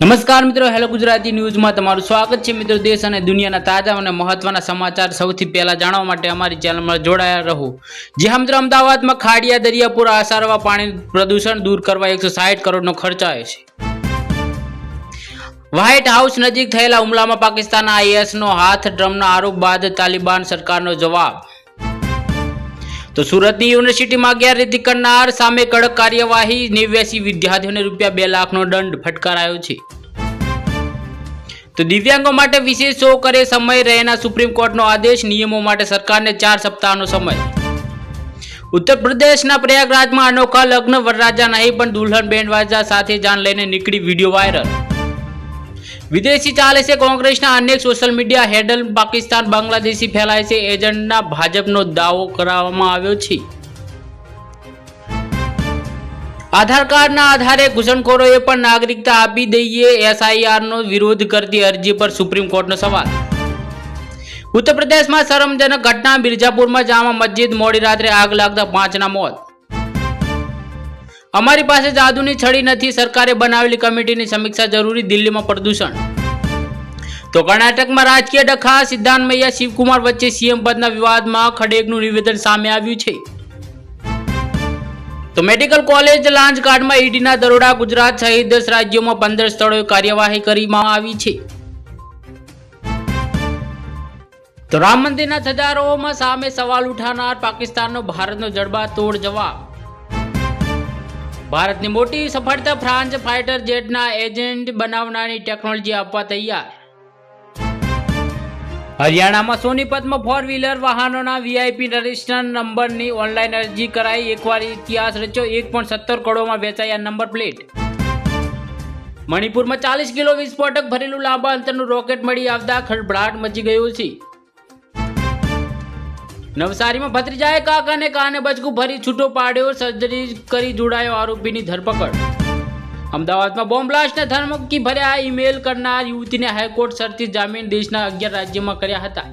નમસ્કાર મિત્રો, હેલો ગુજરાતી ન્યૂઝમાં તમારું સ્વાગત છે મિત્રો. દેશ અને દુનિયાના તાજા અને મહત્વના સમાચાર સૌથી પહેલા જાણવા માટે અમારી ચેનલમાં જોડાયા રહો. જે હા મિત્રો, અમદાવાદમાં ખાડિયા, દરિયાપુર, આસારવા પાણી પ્રદૂષણ દૂર કરવા એકસો સાઠ કરોડનો ખર્ચ આવે છે. વ્હાઇટ હાઉસ નજીક થયેલા હુમલામાં પાકિસ્તાનના આઈએસનો હાથ ડ્રમના આરોપ બાદ તાલિબાન સરકારનો જવાબ. તો સુરતની યુનિવર્સિટીમાં ગેરરીતિ કરનાર સામે કડક કાર્યવાહી, નેવ્યાસી વિદ્યાર્થીઓને રૂપિયા બે લાખનો દંડ ફટકારાયો છે. તો દિવ્યાંગો માટે વિશેષ શો કરે સમય રહેના સુપ્રીમ કોર્ટનો આદેશ, નિયમો માટે સરકારને ચાર સપ્તાહનો સમય. ઉત્તર પ્રદેશના પ્રયાગરાજમાં અનોખા લગ્ન વરરાજા નહીં પણ દુલ્હન બેન્ડવાજા સાથે જાન લઈને નીકળી વીડિયો વાયરલ. વિદેશી ચાલે છે કોંગ્રેસના અનેક social media handle Pakistan Bangladeshi ફેલાય છે. એજન્ટના ભાજપનો દાવો કરવામાં આવ્યો છે. આધાર કાર્ડના આધારે ઘૂસણખોરોએ પણ નાગરિકતા આપી દઈએ એસઆઈઆરનો વિરોધ કરતી અરજી પર સુપ્રીમ કોર્ટનો સવાલ. ઉત્તર પ્રદેશમાં શરમજનક ઘટના મિર્જાપુરમાં જામા મસ્જિદ, મોડી રાત્રે આગ લાગતા પાંચના મોત. અમારી પાસે જાદુની છડી નથી. સરકારે બનાવેલી કમિટીની સમીક્ષા જરૂરી દિલ્હીમાં પ્રદૂષણ. તો કર્ણાટકમાં રાજકીય ડખા સિદ્ધાંત મૈયા, શિવકુમાર વચ્ચે સીએમ પદના વિવાદમાં ખડેકનું નિવેદન સામે આવ્યું છે. તો મેડિકલ કોલેજ લાંચ કાર્ડમાં ઈડીના દરોડા ગુજરાત સહિત દસ રાજ્યોમાં પંદર સ્થળોએ કાર્યવાહી કરવામાં આવી છે. તો રામ મંદિરના ધજારોમાં સામે સવાલ ઉઠાનાર પાકિસ્તાનનો ભારતનો જડબાતોડ જવાબ. ભારતની મોટી સફળતા ફ્રાન્સ ફાઇટર જેટના એજન્ટ બનાવનારની ટેકનોલોજી આપવા તૈયાર. હરિયાણામાં સોનીપતમાં ફોર વ્હીલર વાહનોના વીઆઈપી રજિસ્ટ્રેશન નંબરની ઓનલાઈન અરજી કરાઈ. એકવાર ઇતિહાસ રચ્યો, એક પોઈન્ટ સત્તર કરોડમાં વેચાયા નંબર પ્લેટ. મણિપુરમાં ચાલીસ કિલો વિસ્ફોટક ભરેલું લાંબા અંતરનું રોકેટ મળી આવતા ખળભળાટ મચી ગયું છે. નવસારીમાં ભત્રીજાએ કાકાને કાને બચકું ભરી છૂટો પાડ્યો, સર્જરી કરી જોડાયો આરોપીની ધરપકડ. અમદાવાદમાં બોમ્બ બ્લાસ્ટને ધમકી ભર્યા ઈમેલ કરનાર યુવતીને હાઈકોર્ટ શરતી જામીન દેશના અગિયાર રાજ્યમાં કર્યા હતા.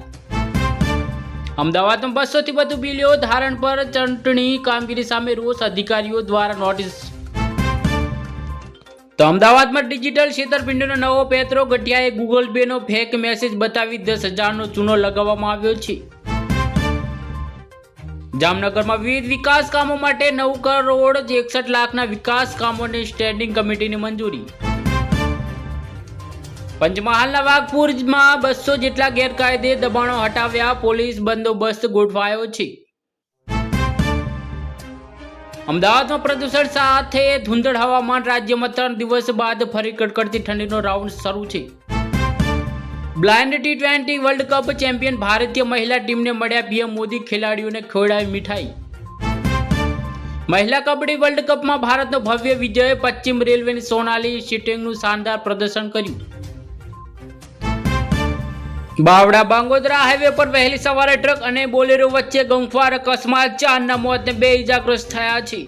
અમદાવાદમાં બસોથી વધુ બિલીઓ ધારણ પર ચૂંટણી કામગીરી સામે રોષ અધિકારીઓ દ્વારા નોટિસ. તો અમદાવાદમાં ડિજિટલ છેતરપિંડીનો નવો પેત્રો ગઠિયાએ ગૂગલ પે નો ફેક મેસેજ બતાવી દસ હજારનો ચૂનો લગાવવામાં આવ્યો છે. જામનગરમાં વિવિધ વિકાસ કામો માટે નવ કરોડ એકસઠ લાખના વિકાસ કામોની સ્ટેન્ડિંગ કમિટીની મંજૂરી. પંચમહાલના વાઘપુરમાં બસો જેટલા ગેરકાયદે દબાણો હટાવ્યા પોલીસ બંદોબસ્ત ગોઠવાયો છે. અમદાવાદમાં પ્રદૂષણ સાથે ધૂંધળ હવામાન રાજ્યમાં ત્રણ દિવસ બાદ ફરી કડકડતી ઠંડીનો રાઉન્ડ શરૂ છે. Blind T twenty world cup champion ભારતીય મહિલા ટીમને મળ્યા પીએમ મોદી, ખેલાડીઓને ખવડાવી મીઠાઈ. મહિલા કબડ્ડી વર્લ્ડ કપમાં ભારતનો ભવ્ય વિજય, પશ્ચિમ રેલવેની સોનાલી શિટિંગનું શાનદાર પ્રદર્શન કર્યું. બાવડા બાંગોદરા હાઈવે પર વહેલી સવારે ટ્રક અને બોલેરો વચ્ચે ગંફાર અકસ્માત ચારના મોતને બે ઇજાગ્રસ્ત થયા છે.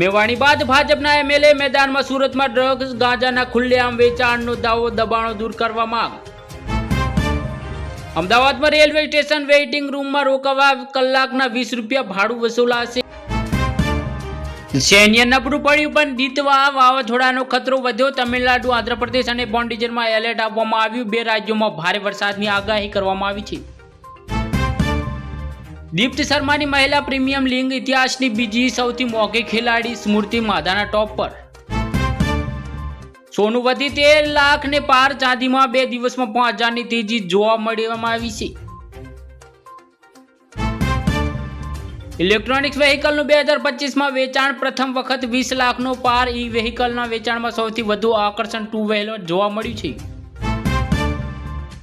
મેવાણી બાદ ભાજપના એમએલએ મેદાનમાં સુરતમાં ડ્રગ્સ ગાંજાના ખુલ્લેઆમ વેચાણનો દાવો, દબાણો દૂર કરવા માંગ. અમદાવાદમાં રેલવે સ્ટેશન વેઇટિંગ રૂમમાં રોકાવા કલાકના વીસ રૂપિયા ભાડું વસૂલાશે. સૈન્ય નબળું પડ્યું, પણ દીતવા વાવાઝોડાનો ખતરો વધ્યો. તમિલનાડુ, આંધ્રપ્રદેશ અને પોન્ડિચેરીમાં એલર્ટ આપવામાં આવ્યું. બે રાજ્યોમાં ભારે વરસાદની આગાહી કરવામાં આવી છે. દીપ્ત શર્માની મહિલા પ્રીમિયમ લીગ ઇતિહાસની બીજી સૌથી મોંઘી ખેલાડી સ્મૃતિ માધાના ટોપ પર. સોનું વધી તેર લાખ ને પાર ચાંદીમાં બે દિવસમાં પાંચ હજારની તેજી જોવા મળવામાં આવી છે. ઇલેક્ટ્રોનિક્સ વેહિકલનું બે હજાર પચીસમાં વેચાણ પ્રથમ વખત વીસ લાખનો પાર ઈ વેહિકલના વેચાણમાં સૌથી વધુ આકર્ષણ ટુ વ્હીલર જોવા મળ્યું છે.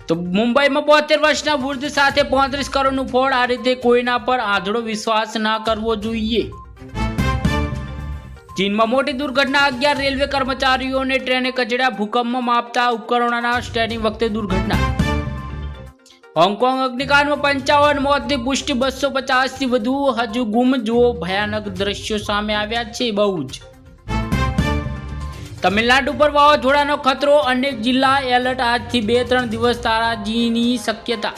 તો મુંબઈમાં બોતેર વર્ષના વૃદ્ધ સાથે પાંત્રીસ કરોડનું ફોડ. આ રીતે કોઈના પર આંધળો વિશ્વાસ ના કરવો જોઈએ. ચીનમાં મોટી દુર્ઘટના. અગિયાર રેલવે કર્મચારીઓને ટ્રેને કચડ્યા ભૂકંપમાં માપતા ઉપકરણોના સ્ટેન્ડિંગ વખતે દુર્ઘટના. હોંગકોંગ અગ્નિકાંડમાં પંચાવન, મોતની પુષ્ટિ બસો પચાસથી વધુ. હજુ ગુમ જુઓ. ભયાનક દ્રશ્યો સામે આવ્યા છે. બહુ જ. તમિલનાડુ પર વાવાઝોડાનો ખતરો, અનેક જિલ્લા એલર્ટ આજથી બે ત્રણ દિવસ તારાજીની શક્યતા.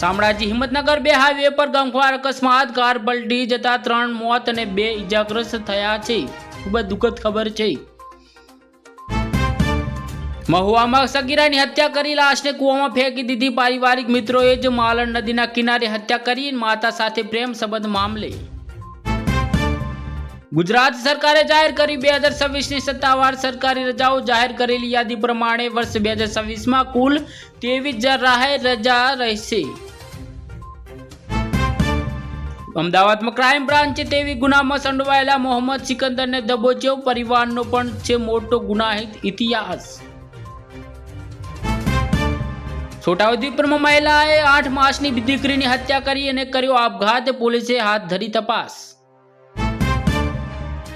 શામળાજી હિંમતનગર બે હાઈવે પર ગમખ્વાર અકસ્માત, કાર પલટી જતા ત્રણ મોત અને બે ઇજાગ્રસ્ત થયા છે. ખૂબ જ દુઃખદ ખબર છે. મહુવામાં સગીરાની હત્યા કરી, લાશને કૂવામાં ફેંકી દીધી પારિવારિક મિત્રોએ જ માલણ નદીના કિનારે હત્યા કરી, માતા સાથે પ્રેમ સંબંધ મામલે. ગુજરાત સરકારે જાહેર કરી બે હજાર છવ્વીસની સત્તાવાર સરકારી રજાઓ જાહેર કરેલી યાદી પ્રમાણે વર્ષ બે હજાર છવ્વીસમાં કુલ ત્રેવીસ હજાર રાહે રજા રહેશે. અમદાવાદમાં ક્રાઇમ બ્રાન્ચે તેવી ગુનામાં સંડોવાયેલા મોહમ્મદ સિકંદરને દબોચ્યો. પરિવારનો પણ છે મોટો ગુનાહિત ઇતિહાસ. છોટાઉદેપુરમાં મહિલાએ આઠ માસની દીકરીની હત્યા કરી અને કર્યો આપઘાત. પોલીસે હાથ ધરી તપાસ.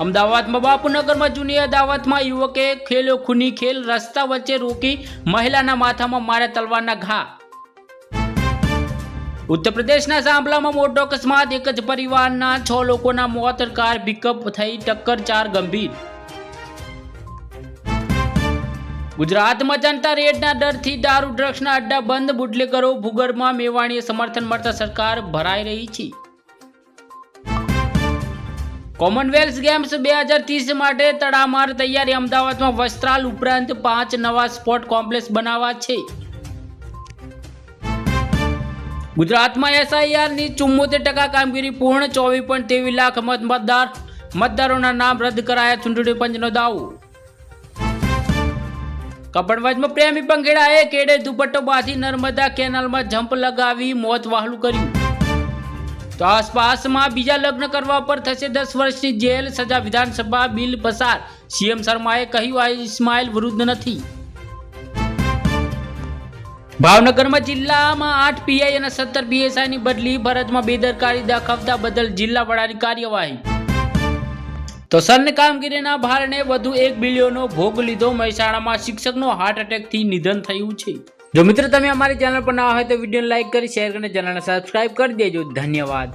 અમદાવાદમાં બાપુનગરમાં જૂની અદાવતમાં યુવકે ખેલો ખૂની ખેલ રસ્તા વચ્ચે રોકી મહિલાના માથામાં માર્યા તલવારના ઘા. ઉત્તર પ્રદેશના સાંભલામાં મોટો અકસ્માત, એક જ પરિવારના છ લોકોના મોત, કાર પિકઅપ થઈ ટક્કર, ચાર ગંભીર. ગુજરાતમાં જનતા રેડના ડરથી દારૂ, ડ્રગ્સના અડ્ડા બંધ, બુટલેગરો ભૂગર્ભમાં મેવાણીએ સમર્થન મળતા સરકાર ભરાઈ રહી છે. કોમનવેલ્થ ગેમ્સ બે હજાર ત્રીસ માટે તડામાર તૈયારી અમદાવાદમાં વસ્ત્રાલ ઉપરાંત પાંચ નવા સ્પોર્ટ કોમ્પ્લેક્સ બનાવવા છે. ગુજરાતમાં એસઆઈઆરની ચુમ્મોતેર ટકા કામગીરી પૂર્ણ, ચોવીસ પોઈન્ટ ત્રેવીસ લાખ મત મતદાર મતદારોના નામ રદ કરાયા ચૂંટણી પંચનો દાવો. કપડવજમાં પ્રેમી પંખેડાએ કેડે દુપટ્ટો બાંધી નર્મદા કેનાલમાં જમ્પ લગાવી મોત વહાલું કર્યું. તો આસપાસમાં બીજા લગ્ન કરવા પર થશે દસ વર્ષની જેલ, સજા વિધાનસભા, બિલ, પસાર. સીએમ શર્માએ કહ્યું, આ ઇસ્માઇલ વિરુદ્ધ નથી. ભાવનગરમાં જિલ્લામાં આઠ પીઆઈ અને સત્તર પીએસઆઈની બદલી ફરજમાં બેદરકારી દાખવતા બદલ જિલ્લા વડાની કાર્યવાહી. તો સન્ન કામગીરીના ભારણે વધુ એક બિલિયનનો ભોગ લીધો મહેસાણામાં શિક્ષકનો હાર્ટ એટેકથી નિધન થયું છે. જો મિત્ર તમે અમારી ચેનલ પર ના હોય તો વીડિયો લાઇક કરી શેર કરીને ચેનલને સબસ્ક્રાઇબ કરી દેજો. ધન્યવાદ.